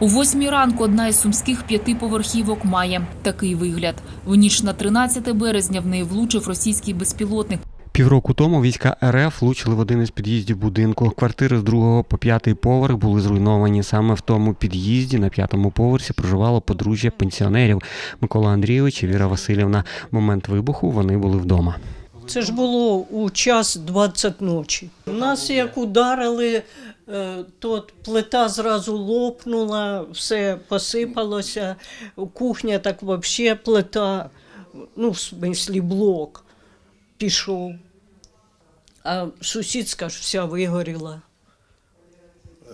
У восьмій ранку одна із сумських п'ятиповерхівок має такий вигляд. В ніч на 13 березня в неї влучив російський безпілотник. Півроку тому війська РФ влучили в один із під'їздів будинку. Квартири з другого по п'ятий поверх були зруйновані. Саме в тому під'їзді на п'ятому поверсі проживало подружжя пенсіонерів Микола Андрійович і Віра Васильівна. В момент вибуху вони були вдома. Це ж було у час 20 ночі. Нас як ударили, е, то плита зразу лопнула, все посипалося. Кухня так взагалі плита, ну, в смислі блок пішов. А сусідська ж вся вигоріла.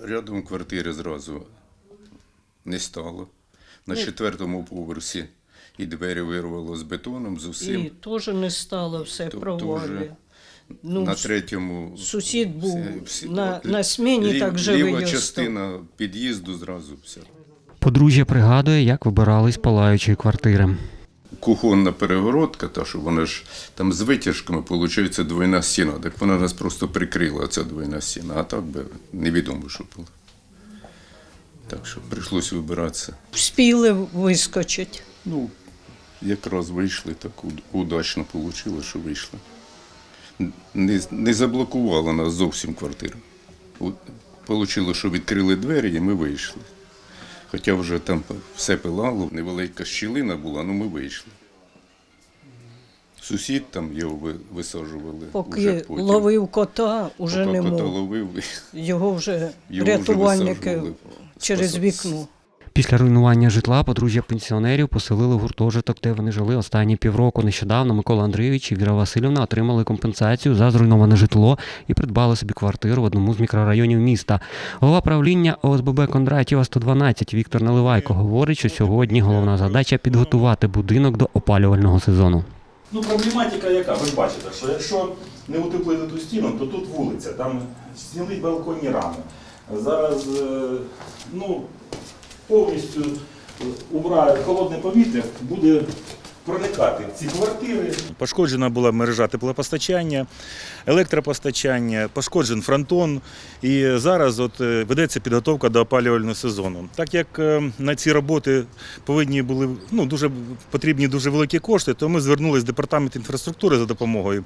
Рядом квартири зразу не стало. На четвертому поверсі і двері вирвало з бетоном, з усім. І теж не стало все Тобто провалює. Ну, на третьому сусід був всі- всі- на, от на сміні, лів- так живий Ліва частина під'їзду зразу вся. Подружжя пригадує, як вибирали з палаючої квартири. Кухонна перегородка, та що вона ж там з витяжками, виходить, двойна стіна. Так вона нас просто прикрила, ця двойна стіна. А так би невідомо, що було. Так що прийшлось вибиратися. Вспіли вискочити. Ну, якраз вийшли, так удачно вийшло, що вийшли. Не, не заблокувала нас зовсім квартира. Вийшло, що відкрили двері і ми вийшли. Хоча вже там все пилало, невелика щілина була, ну ми вийшли. Сусід там його ви- висаджували. вже Поки потім. ловив кота, уже Поки не кота мог. ловив, Його вже Його рятувальники висаджували. через вікно. Після руйнування житла подружжя пенсіонерів поселили гуртожиток, де вони жили останні півроку. Нещодавно Микола Андрійович і Віра Васильівна отримали компенсацію за зруйноване житло і придбали собі квартиру в одному з мікрорайонів міста. Голова правління ОСББ Кондратєва 112 Віктор Наливайко говорить, що сьогодні головна задача підготувати будинок до опалювального сезону. Ну, проблематика яка? Ви бачите, що якщо не утеплити ту стіну, то тут вулиця, там зняли балконні рами. Зараз е, ну, повністю убрати холодне повітря буде проникати в ці квартири. Пошкоджена була мережа теплопостачання, електропостачання, пошкоджен фронтон. І зараз от е, ведеться підготовка до опалювального сезону. Так як е, на ці роботи повинні були ну, дуже потрібні дуже великі кошти, то ми звернулися в департамент інфраструктури за допомогою.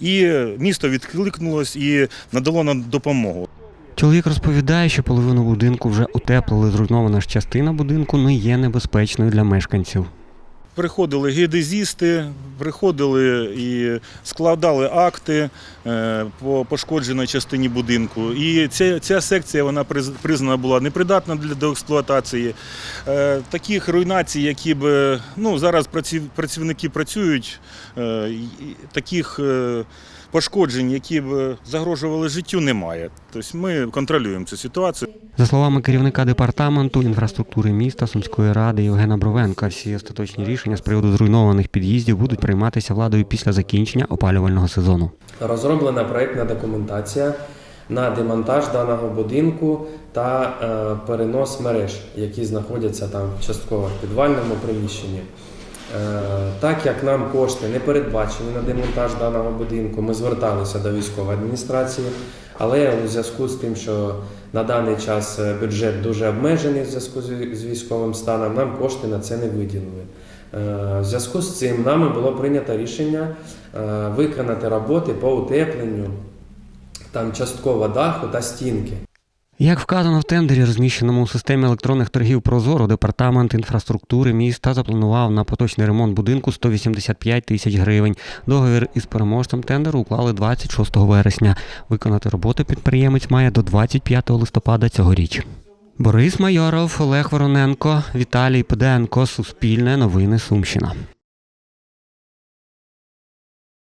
І місто відкликнулось і надало нам допомогу. Чоловік розповідає, що половину будинку вже утеплили. Зруйнована ж частина будинку не є небезпечною для мешканців. Приходили геодезісти, приходили і складали акти е, по пошкодженій частині будинку. І ця, ця секція вона приз- признана була непридатна для експлуатації. Е, Таких руйнацій, які б ну, зараз праці- працівники працюють, е, таких пошкоджень, які б загрожували життю, немає. Тобто ми контролюємо цю ситуацію. За словами керівника департаменту інфраструктури міста Сумської ради Євгена Бровенка, всі остаточні рішення з приводу зруйнованих під'їздів будуть прийматися владою після закінчення опалювального сезону. Розроблена проєктна документація на демонтаж даного будинку та е, перенос мереж, які знаходяться там частково в підвальному приміщенні. Е, так як нам кошти не передбачені на демонтаж даного будинку, ми зверталися до військової адміністрації, але у зв'язку з тим, що на даний час е, бюджет дуже обмежений в зв'язку з- військовим станом, нам кошти на це не виділили. Е, В зв'язку з цим нами було прийнято рішення виконати роботи по утепленню там частково даху та стінки. Як вказано в тендері, розміщеному у системі електронних торгів Прозоро, департамент інфраструктури міста запланував на поточний ремонт будинку 185 тисяч гривень. Договір із переможцем тендеру уклали 26 вересня. Виконати роботу підприємець має до 25 листопада цьогоріч. Борис Майоров, Олег Вороненко, Віталій Педенко, Суспільне новини Сумщина.